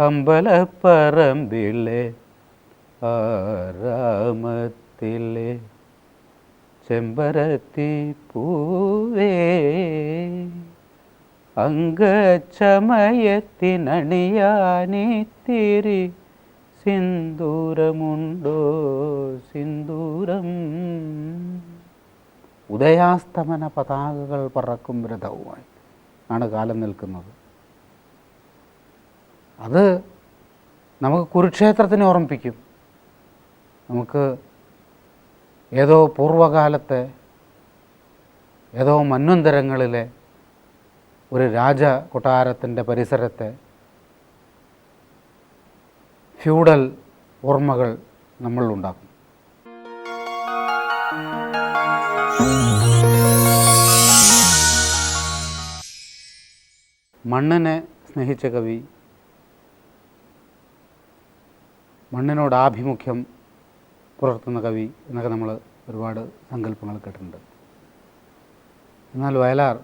അമ്പലപ്പറമ്പിലെ ആരാമത്തിലെ ചെമ്പരത്തി പൂവേ അങ്കച്ചമയത്തിനണിയാനിത്തിരി സിന്ദൂരമുണ്ടോ സിന്ദൂരം? ഉദയാസ്തമന പതാകകൾ പറക്കും രഥവുമായി ആണ് കാലം നിൽക്കുന്നത്. അത് നമുക്ക് കുരുക്ഷേത്രത്തിനെ ഓർമ്മിപ്പിക്കും. നമുക്ക് ഏതോ പൂർവകാലത്തെ ഏതോ മന്വന്തരങ്ങളിലെ ഒരു രാജ കൊട്ടാരത്തിന്റെ പരിസരത്തെ ഫ്യൂഡൽ ഓർമ്മകൾ നമ്മളിലുണ്ടാക്കും. മണ്ണിനെ സ്നേഹിച്ച കവി മണ്ണിനോട് ആഭിമുഖ്യം പുലർത്തുന്ന കവി എന്നൊക്കെ നമ്മൾ ഒരുപാട് സങ്കല്പങ്ങൾ കേട്ടിട്ടുണ്ട്. എന്നാൽ വയലാർ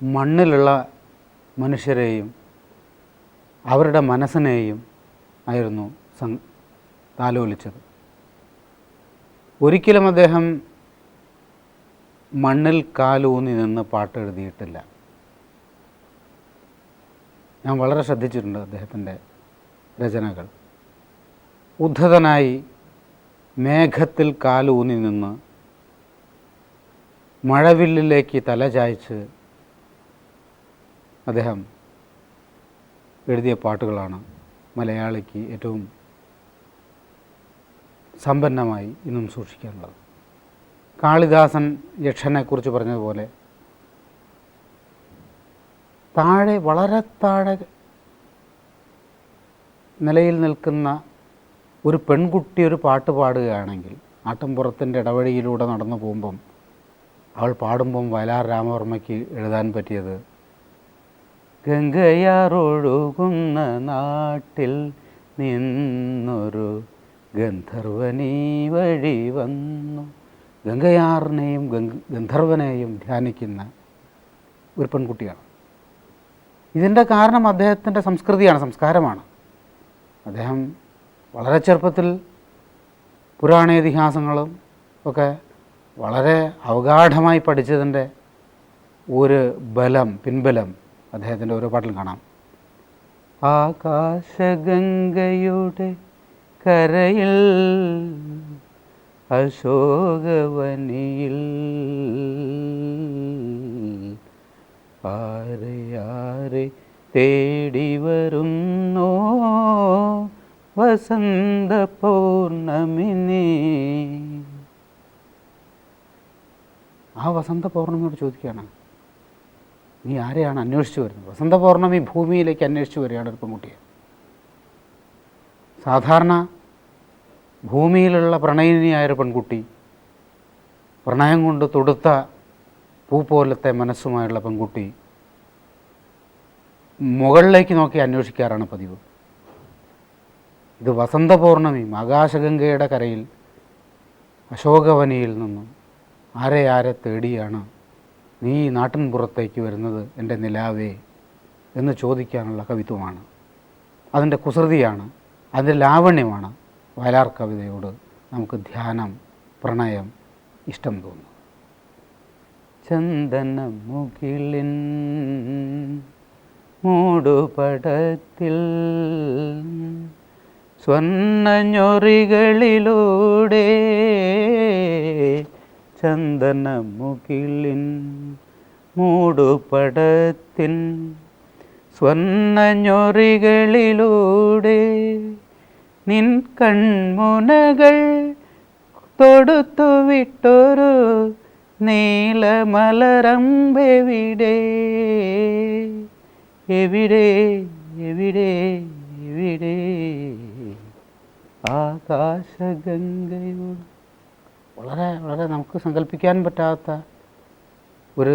മണ്ണിലുള്ള മനുഷ്യരെയും അവരുടെ മനസ്സിനെയും ആയിരുന്നു സം താലോലിച്ചത്. ഒരിക്കലും അദ്ദേഹം മണ്ണിൽ കാലൂന്നി നിന്ന് പാട്ട് എഴുതിയിട്ടില്ല ഞാൻ വളരെ ശ്രദ്ധിച്ചിട്ടുണ്ട് അദ്ദേഹത്തിന്റെ രചനകൾ. ഉദ്ധതനായി മേഘത്തിൽ കാലൂന്നി നിന്ന് മഴവില്ലിലേക്ക് തല ചായച്ച് അദ്ദേഹം എഴുതിയ പാട്ടുകളാണ് മലയാളിക്ക് ഏറ്റവും സമ്പന്നമായി ഇന്നും സൂക്ഷിക്കാനുള്ളത് കാളിദാസൻ യക്ഷനെക്കുറിച്ച് പറഞ്ഞതുപോലെ താഴെ വളരെ താഴെ നിലയിൽ നിൽക്കുന്ന ഒരു പെൺകുട്ടി ഒരു പാട്ട് പാടുകയാണെങ്കിൽ ആട്ടിൻപുറത്തിന്റെ ഇടവഴിയിലൂടെ നടന്നു പോകുമ്പം അവൾ പാടുമ്പം വയലാർ രാമവർമ്മയ്ക്ക് എഴുതാൻ പറ്റിയത് ഗംഗയാറൊഴുകുന്ന നാട്ടിൽ നിന്നൊരു ഗന്ധർവനീ വഴി വന്നു. ഗംഗയാറിനെയും ഗംഗ ഗന്ധർവനെയും ധ്യാനിക്കുന്ന ഒരു പെൺകുട്ടിയാണ്. ഇതിന്റെ കാരണം അദ്ദേഹത്തിന്റെ സംസ്കൃതിയാണ് സംസ്കാരമാണ്. അദ്ദേഹം വളരെ ചെറുപ്പത്തിൽ പുരാണ ഇതിഹാസങ്ങളും ഒക്കെ വളരെ അവഗാഠമായി പഠിച്ചതിന്റെ ഒരു ബലം പിൻബലം അദ്ദേഹത്തിന്റെ ഓരോ പാട്ടിലും കാണാം. ആകാശഗംഗയുടെ കരയിൽ അശോകവനിയിൽ ആരെ ആരെ തേടി വരുന്നോ? വസന്ത പൗർണമിനി ആ വസന്ത പൗർണമിയോട് ചോദിക്കുകയാണ്. നീ ആരെയാണ് അന്വേഷിച്ചു വരുന്നത്? വസന്ത പൗർണമി ഭൂമിയിലേക്ക് അന്വേഷിച്ചു വരികയാണ് ഒരു പെൺകുട്ടിയെ. സാധാരണ ഭൂമിയിലുള്ള പ്രണയിനിയായൊരു പെൺകുട്ടി പ്രണയം കൊണ്ട് തൊടുത്ത പൂ പോലത്തെ മനസ്സുമായുള്ള പെൺകുട്ടി മുകളിലേക്ക് നോക്കി അന്വേഷിക്കാറാണ് പതിവ്. ഇത് വസന്തപൂർണമി ആകാശഗംഗയുടെ കരയിൽ അശോകവനിയിൽ നിന്നും ആരെ ആരെ തേടിയാണ് നീ നാട്ടിൻ പുറത്തേക്ക് വരുന്നത് എന്റെ നിലാവേ എന്ന് ചോദിക്കാനുള്ള കവിത്വമാണ്. അതിന്റെ കുസൃതിയാണ് അതിന്റെ ലാവണ്യമാണ് വയലാർ കവിതയോട് നമുക്ക് ധ്യാനം പ്രണയം ഇഷ്ടം തോന്നുന്നു ചന്ദന മുകിലിൻ മൂടുപടത്തിൽ സ്വർണഞ്ഞൊറികളിലൂടെ ചന്ദന മുകിലിൻ മൂടുപടത്തിൻ സ്വർണഞ്ഞൊറികളിലൂടെ നിൻ കൺമുനകൾ തൊടുത്തു വിട്ടൊരു നീലമലരമ്പെവിടെ? എവിടെ എവിടെ എവിടെ? ആകാശഗംഗയോട്. വളരെ വളരെ നമുക്ക് സങ്കല്പിക്കാൻ പറ്റാത്ത ഒരു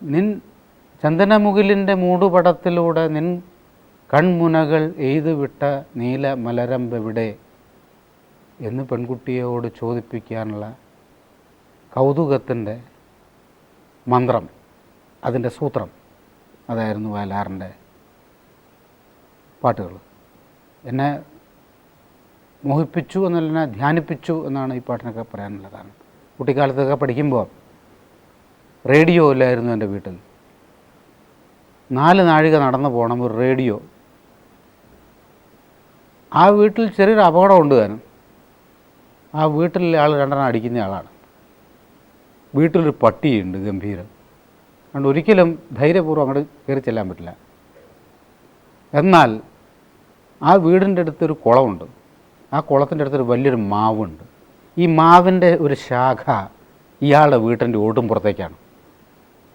നിൻ ചന്ദനമുകിലിന്റെ മൂടുപടത്തിലൂടെ നിൻ കൺമുനകൾ എയ്തു വിട്ട നീല മലരമ്പെവിടെ എന്ന് പെൺകുട്ടിയോട് ചോദിപ്പിക്കാനുള്ള കൗതുകത്തിന്റെ മന്ത്രം അതിന്റെ സൂത്രം അതായിരുന്നു വയലാറിന്റെ പാട്ടുകൾ. എന്നെ മോഹിപ്പിച്ചു എന്നല്ല എന്നെ ധ്യാനിപ്പിച്ചു എന്നാണ് ഈ പാട്ടിനൊക്കെ പറയാനുള്ളതാണ് കുട്ടിക്കാലത്തൊക്കെ പഠിക്കുമ്പോൾ റേഡിയോ ഇല്ലായിരുന്നു എന്റെ വീട്ടിൽ. നാല് നാഴിക നടന്നു പോകണം ഒരു റേഡിയോ. ആ വീട്ടിൽ ചെറിയൊരു അപകടം ഉണ്ട് താനും. ആ വീട്ടിലെ ആൾ രണ്ടെണ്ണം അടിക്കുന്ന ആളാണ്. വീട്ടിലൊരു പട്ടിയുണ്ട് ഗംഭീരം. അതുകൊണ്ട് ഒരിക്കലും ധൈര്യപൂർവം അങ്ങോട്ട് കയറി ചെല്ലാൻ പറ്റില്ല. എന്നാൽ ആ വീടിന്റെ അടുത്തൊരു കുളമുണ്ട്. ആ കുളത്തിന്റെ അടുത്തൊരു വലിയൊരു മാവുണ്ട്. ഈ മാവിന്റെ ഒരു ശാഖ ഇയാളുടെ വീട്ടിന്റെ ഓട്ടും പുറത്തേക്കാണ്.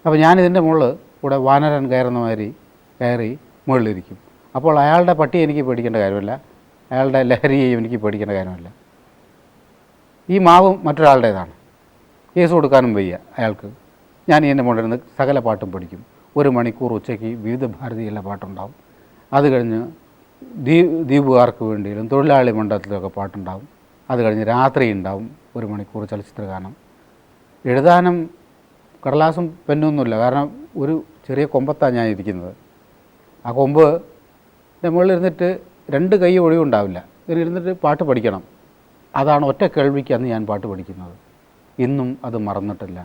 അപ്പോൾ ഞാനിതിന്റെ മുകളിൽ ഇവിടെ വാനരൻ കയറുന്ന മാതിരി കയറി മുകളിലിരിക്കും. അപ്പോൾ അയാളുടെ പട്ടി എനിക്ക് പേടിക്കേണ്ട കാര്യമല്ല. അയാളുടെ ലഹരിയെയും എനിക്ക് പേടിക്കേണ്ട കാര്യമല്ല. ഈ മാവും മറ്റൊരാളുടേതാണ്. കേസ് കൊടുക്കാനും വയ്യ അയാൾക്ക്. ഞാൻ എന്റെ മുകളിൽ സകല പാട്ടും പഠിക്കും. ഒരു മണിക്കൂർ ഉച്ചയ്ക്ക് വിവിധ ഭാരതീയുള്ള പാട്ടുണ്ടാവും. അത് കഴിഞ്ഞ് ദ്വീപുകാർക്ക് വേണ്ടിയും തൊഴിലാളി മണ്ഡലത്തിലൊക്കെ പാട്ടുണ്ടാവും. അത് കഴിഞ്ഞ് രാത്രി ഉണ്ടാവും ഒരു മണിക്കൂർ ചലച്ചിത്ര ഗാനം. എഴുതാനും കടലാസും പെന്നൊന്നുമില്ല. കാരണം ഒരു ചെറിയ കൊമ്പത്താണ് ഞാൻ ഇരിക്കുന്നത്. ആ കൊമ്പ് മുകളിൽ ഇരുന്നിട്ട് രണ്ട് കൈ ഒഴിവുണ്ടാവില്ല ഇതിൽ ഇരുന്നിട്ട് പാട്ട് പഠിക്കണം. അതാണ് ഒറ്റ കേൾവിക്ക് അന്ന് ഞാൻ പാട്ട് പഠിക്കുന്നത്. ഇന്നും അത് മറന്നിട്ടില്ല.